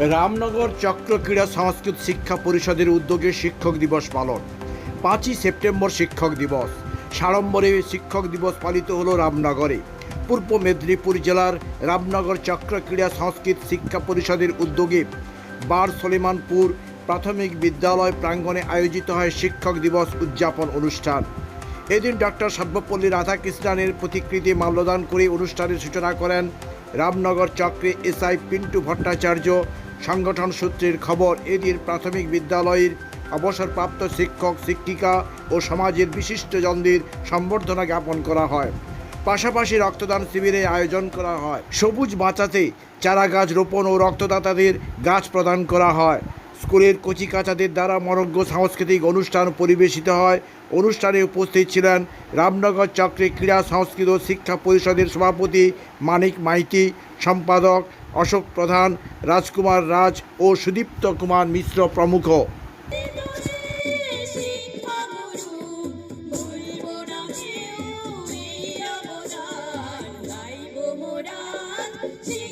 রামনগর চক্র ক্রীড়া সংস্কৃত শিক্ষা পরিষদের উদ্যোগে শিক্ষক দিবস পালন। পাঁচই সেপ্টেম্বর শিক্ষক দিবস। সাড়ম্বরে শিক্ষক দিবস পালিত হলো রামনগরে। পূর্ব মেদিনীপুর জেলার রামনগর চক্র ক্রীড়া সংস্কৃত শিক্ষা পরিষদের উদ্যোগে বার সলিমানপুর প্রাথমিক বিদ্যালয় প্রাঙ্গণে আয়োজিত হয় শিক্ষক দিবস উদযাপন অনুষ্ঠান। এদিন ডক্টর সর্বপল্লী রাধাকৃষ্ণানের প্রতিকৃতি মাল্যদান করে অনুষ্ঠানের সূচনা করেন রামনগর চক্রে এসআই পিন্টু ভট্টাচার্য সংগঠন সূত্রের খবর, এদিন প্রাথমিক বিদ্যালয়ের অবসরপ্রাপ্ত শিক্ষক, শিক্ষিকা ও সমাজের বিশিষ্টজনদের সম্বর্ধনা জ্ঞাপন করা হয়। পাশাপাশি রক্তদান শিবিরের আয়োজন করা হয়। সবুজ বাঁচাতে চারা গাছ রোপণ ও রক্তদাতাদের গাছ প্রদান করা হয়। স্কুলের কচিকাচাদের দ্বারা মনজ্ঞ সাংস্কৃতিক অনুষ্ঠান পরিবেশিত হয়। অনুষ্ঠানে উপস্থিত ছিলেন রামনগর চক্রে ক্রীড়া, সংস্কৃত শিক্ষা পরিষদের সভাপতি মানিক মাইতি, সম্পাদক অশোক প্রধান, রাজকুমার রাজ ও সুদীপ্ত কুমার মিশ্র প্রমুখ। শিক্ষক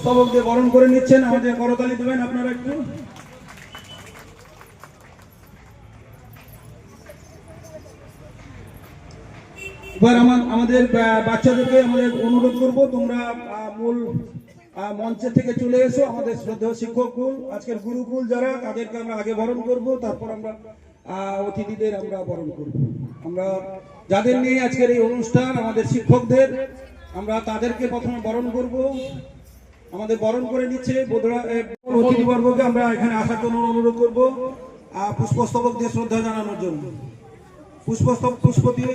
স্তবকদের বরণ করে নিচ্ছেন, আমাদের করতালি দেবেন আপনারা একটু। এবার আমার, আমাদের বাচ্চাদেরকে আমাদের অনুরোধ করব, তোমরা মূল মঞ্চে থেকে চলে এসো, আমাদের শ্রদ্ধেয় শিক্ষককুল আজকের গুরুকুল যারা, তাদেরকে আমরা আগে বরণ করব, তারপর আমরা অতিথিদের আমরা বরণ করব। আমরা যাদের নিয়ে আজকের এই অনুষ্ঠান, আমাদের শিক্ষকদের, আমরা তাদেরকে প্রথমে বরণ করব। আমাদের বরণ করে নিচ্ছে অতিথিবর্গকে আমরা এখানে আসার জন্য অনুরোধ করব পুষ্পস্তবক দিয়ে শ্রদ্ধা জানানোর জন্য। পুষ্পস্তব পুষ্প দিয়ে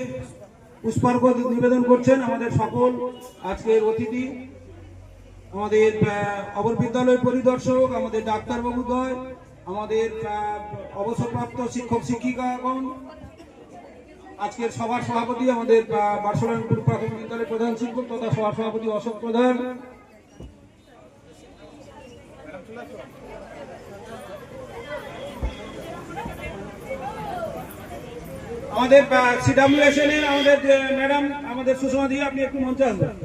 পুষ্পার্ঘ নিবেদন করছেন আমাদের সকল আজকের অতিথি। আমাদের অপর বিদ্যালয় পরিদর্শক, আমাদের ডাক্তার বাবুদ্বয় আমাদের অবসরপ্রাপ্ত শিক্ষক শিক্ষিকাগণ, আজকের সভার সভাপতি আমাদের বার্সলানপুর প্রাথমিক বিদ্যালয়ের প্রধান শিক্ষক তথা সভার সভাপতি অশোক প্রধান আমাদের সিডাব্লিউএসএন এর আমাদের ম্যাডাম, আমাদের সুষমা দি আপনি একটু মঞ্চে আসবেন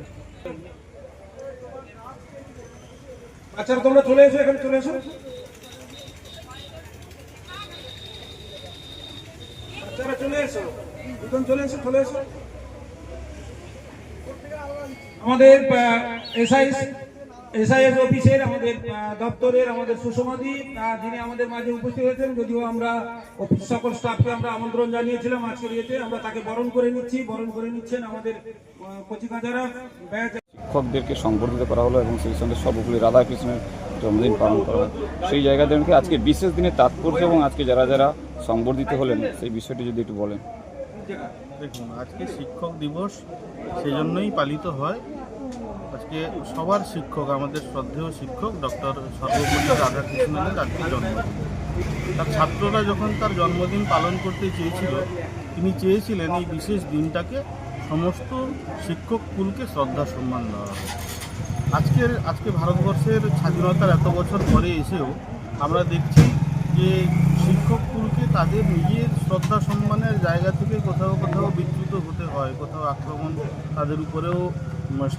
বাচ্চারা তোমরা চলে এসো, এখানে চলে এসো। বাচ্চারা চলে এসো। দুজন চলে এসো চলে এসো। আমাদের এসআই এসআইএস অফিসের আমাদের দপ্তরের আমাদের সুষমাদি যিনি আমাদের মাঝে উপস্থিত হয়েছেন যদিও আমরা অফিস সকল স্টাফকে আমরা আমন্ত্রণ জানিয়েছিলাম আজকের ইয়েতে আমরা তাকে বরণ করে নিচ্ছি বরণ করে নিচ্ছেন আমাদের কচিকাজারা ব্যাচ শিক্ষকদেরকে সংবর্ধিত করা হলো এবং সেই সঙ্গে সর্বপল্লী রাধাকৃষ্ণের জন্মদিন পালন করা হয়। সেই জায়গা থেকে আজকে বিশেষ দিনের তাৎপর্য এবং আজকে যারা যারা সংবর্ধিত হলেন সেই বিষয়টি যদি একটু বলেন। দেখুন আজকে শিক্ষক দিবস সেই জন্যই পালিত হয়। আজকে সবার শিক্ষক, আমাদের শ্রদ্ধেয় শিক্ষক ডক্টর সর্বপল্লী রাধাকৃষ্ণনের আজকে জন্মদিন তার ছাত্ররা যখন তার জন্মদিন পালন করতে চেয়েছিল, তিনি চেয়েছিলেন এই বিশেষ দিনটাকে সমস্ত শিক্ষক কুলকে শ্রদ্ধা সম্মান দেওয়া। আজকের, আজকে ভারতবর্ষের স্বাধীনতার এত বছর পরে এসেও আমরা দেখছি যে শিক্ষক কুলকে তাদের নিজের শ্রদ্ধা সম্মানের জায়গা থেকে কোথাও কোথাও বিচ্যুত হতে হয়, কোথাও আক্রমণ তাদের উপরেও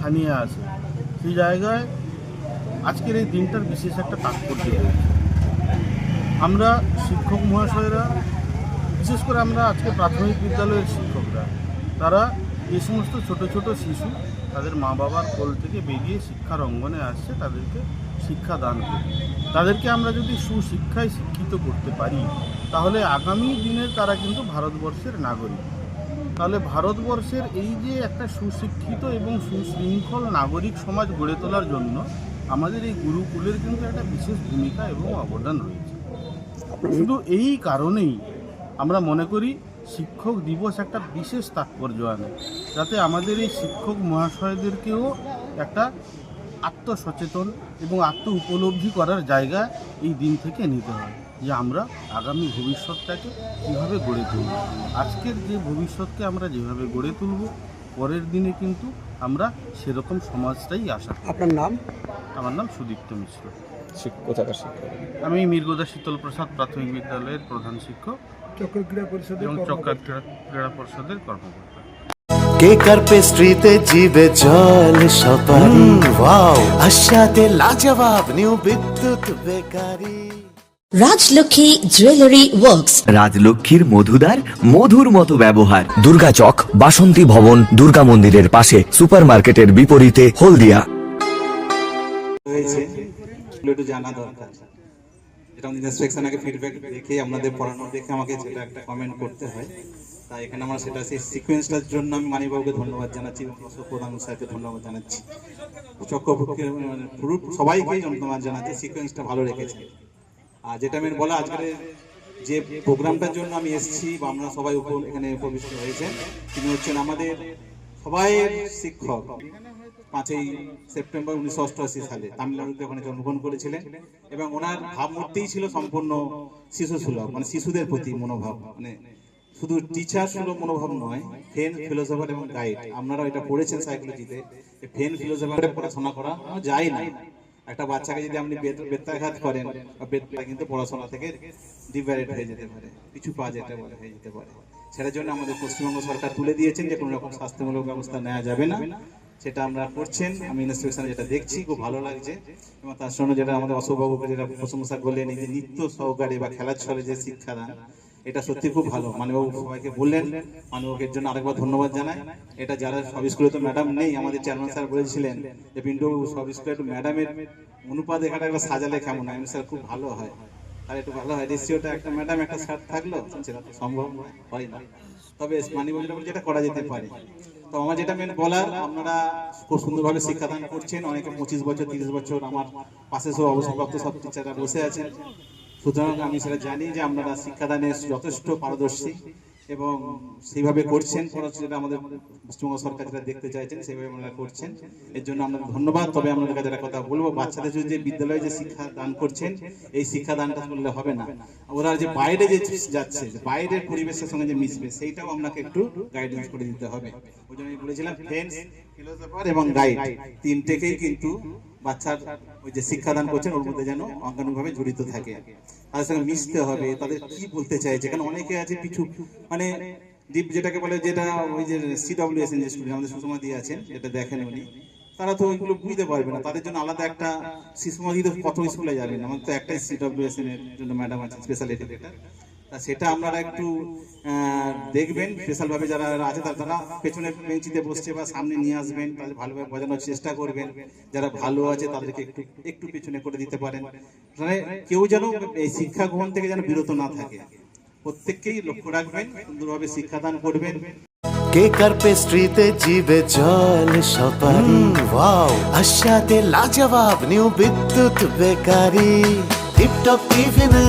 সানিয়ে আছে। সেই জায়গায় আজকের এই দিনটার বিশেষ একটা তাৎপর্য আমরা শিক্ষক মহাশয়রা, বিশেষ করে আমরা আজকে প্রাথমিক বিদ্যালয়ের শিক্ষকরা, তারা যে সমস্ত ছোট ছোট শিশু তাদের মা বাবার কোল থেকে বেরিয়ে শিক্ষার অঙ্গনে আসছে, তাদেরকে শিক্ষা দান করি। তাদেরকে আমরা যদি সুশিক্ষায় শিক্ষিত করতে পারি, তাহলে আগামী দিনের তারা কিন্তু ভারতবর্ষের নাগরিক। তাহলে ভারতবর্ষের এই যে একটা সুশিক্ষিত এবং সুশৃঙ্খল নাগরিক সমাজ গড়ে তোলার জন্য আমাদের এই গুরুকুলের কিন্তু একটা বিশেষ ভূমিকা এবং অবদান রয়েছে। শুধু এই কারণেই আমরা মনে করি শিক্ষক দিবস একটা বিশেষ তাৎপর্য আনে, যাতে আমাদের এই শিক্ষক মহাশয়দেরকেও একটা আত্মসচেতন এবং আত্ম উপলব্ধি করার জায়গা এই দিন থেকে নিতে হয়। যে আমরা আগামী ভবিষ্যৎটাকে কীভাবে গড়ে তুলব। আজকের যে ভবিষ্যৎকে আমরা যেভাবে গড়ে তুলব পরের দিনে কিন্তু আমরা সেরকম সমাজটাই আশা করি। আপনার নাম? আমার নাম সুদীপ্ত মিশ্র। শিক্ষক কোথাকার শিক্ষক? আমি মির্গোদা শীতল প্রসাদ প্রাথমিক বিদ্যালয়ের প্রধান শিক্ষক চক্র ক্রীড়া পরিষদের এবং কর্মকর্তা। চক্র ক্রীড়া ক্রীড়া পরিষদের কর্মকর্তা। কেক আর পেস্ট্রিতে জিবে জল সপারি। ওয়াও। আশাতে লাজবাব new Bidyut bakery. Rajlakshmi jewellery works রাজলক্ষ্মীর মধুদার মধুর মতো ব্যবহার। দুর্গা চক বাসন্তী ভবন দুর্গা মন্দিরের পাশে সুপারমার্কেটের বিপরীতে হলদিয়া। একটু জানা দরকার। এটা আমাদের ইন্সপেকশন আগে ফিডব্যাক দেখে আপনাদের পড়ানো দেখে আমাকে সেটা একটা কমেন্ট করতে হয়। তাই এখানে আমরা সেটা সেই সিকোয়েন্সটার জন্য আমি মানিবাবুকে ধন্যবাদ জানাচ্ছি অশোক প্রধান স্যারকে ধন্যবাদ জানাচ্ছি। চক্রবর্তী মানে পুরো সবাইকেই ধন্যবাদ জানাচ্ছি সিকোয়েন্সটা ভালো রেখেছে। আর যেটা আমি বলা, আজকের যে প্রোগ্রামটার জন্য আমি এসেছি বা আমরা সবাই উপর এখানে উপবিষ্ট হয়েছেন তিনি হচ্ছেন আমাদের সবাই শিক্ষক। পাঁচই সেপ্টেম্বর উনিশশো অষ্টআশি সালে তামিলনাড়ুতে ওখানে জন্মগ্রহণ করেছিলেন এবং ওনার ভাবমূর্তিই ছিল সম্পূর্ণ শিশু সুলভ মানে শিশুদের প্রতি মনোভাব মানে শুধু টিচার সুলভ মনোভাব নয় ফেন ফিলোসফার এবং গাইড আপনারা এটা পড়েছেন সাইকোলজিতে ফেন ফিলোসফারে পড়াশোনা করা যায় না একটা বাচ্চাকে যদি আপনি বেত- বেত্রাঘাত করেন, বা বেত্রা কিন্তু পড়াশোনা থেকে ডিভাইড হয়ে যেতে পারে, কিছু পা যেতে পারে হয়ে যেতে পারে। সেটার জন্য আমাদের পশ্চিমবঙ্গ সরকার তুলে দিয়েছেন যে কোনো রকম স্বাস্থ্যমূলক ব্যবস্থা নেওয়া যাবে না। সেটা আমরা করছেন, আমি ইনস্টিটিউশনে যেটা দেখছি, খুব ভালো লাগছে। এবং তার সঙ্গে যেটা আমাদের অশোকবাবুকে যেটা প্রশংসা করলেন, এই যে নিত্য সহকারে বা খেলার ছলে যে শিক্ষাদান এটা সত্যি খুব ভালো। মানবাবু সবাইকে বললেন মানবাবুকে জন্য আরেকবার ধন্যবাদ জানাই। এটা যারা সব স্কুলে তো ম্যাডাম নেই, আমাদের চেয়ারম্যান স্যার বলেছিলেন যে, পিন্টু সব স্কুলে একটু ম্যাডামের অনুপাত এখানে একবার সাজালে কেমন হয়? স্যার, খুব ভালো হয়। আর একটু ভালো হয়। রেশিওটা একটা ম্যাডাম, একটা স্যার থাকল, সেটা তো সম্ভব হয় না। তবে মানিবাবু যেটা বলছে, এটা করা যেতে পারে। তো আমার যেটা মেন বলার, আপনারা খুব সুন্দরভাবে শিক্ষাদান করছেন। অনেকে পঁচিশ বছর, তিরিশ বছর আমার পাশে সব অবসরপ্রাপ্ত সব টিচাররা বসে আছেন। সুতরাং আমি সেটা জানি যে আপনারা শিক্ষাদানে যথেষ্ট পারদর্শী। এবং সেইভাবে করছেন খরচ আমাদের পশ্চিমবঙ্গ সরকার যেটা দেখতে চাইছেন, সেইভাবে আপনারা করছেন। এর জন্য আপনাদের ধন্যবাদ। তবে আপনাদের কাছে একটা কথা বলব, বাচ্চাদের যে বিদ্যালয়ে যে শিক্ষা দান করছেন, এই শিক্ষা দানটা করলে হবে না। ওরা যে বাইরে যে যাচ্ছে বাইরের পরিবেশের সঙ্গে যে মিশবে, সেইটাও আপনাকে একটু গাইডেন্স করে দিতে হবে। ওই জন্য আমি বলেছিলাম ফ্রেন্ডস ফিলোসফার এবং গাইড তিনটেকেই কিন্তু বাচ্চার ওই যে শিক্ষাদান করছেন, ওর মধ্যে যেন অঙ্গানুভাবে জড়িত থাকে। তাদের সঙ্গে মিশতে হবে, তাদের কি বলতে চাইছে কারণ অনেকে আছে পিছু মানে ডিপ যেটাকে বলে যেটা ওই যে সিডব্লিউএস যে স্টুডেন্ট আমাদের সুষমা দিয়ে আছেন, যেটা দেখেন উনি, তারা তো ওইগুলো বুঝতে পারবে না। তাদের জন্য আলাদা একটা শিশুমা দিয়ে প্রথম স্কুলে না আমার তো একটাই সিডব্লিউএস এর জন্য ম্যাডাম আছে স্পেশাল এডুকেটার তা সেটা আপনারা একটু দেখবেন। স্পেশাল ভাবে যারা আছে তারা তারা পেছনে বেঞ্চিতে বসছে বা সামনে নিয়ে আসবেন তাদের ভালোভাবে বোঝানোর চেষ্টা করবেন। যারা ভালো আছে তাদেরকে একটু একটু পেছনে করে দিতে পারেন। মানে কেউ যেন এই শিক্ষা গ্রহণ থেকে যেন বিরত না থাকে। প্রত্যেককেই লক্ষ্য রাখবেন সুন্দরভাবে শিক্ষাদান করবেন। কেক আর পেস্ট্রিতে জিবে জল সপারি? ওয়াও আশাতে লাজবাব নিউ বিদ্যুৎ বেকারি। টিপটপ টিফিনে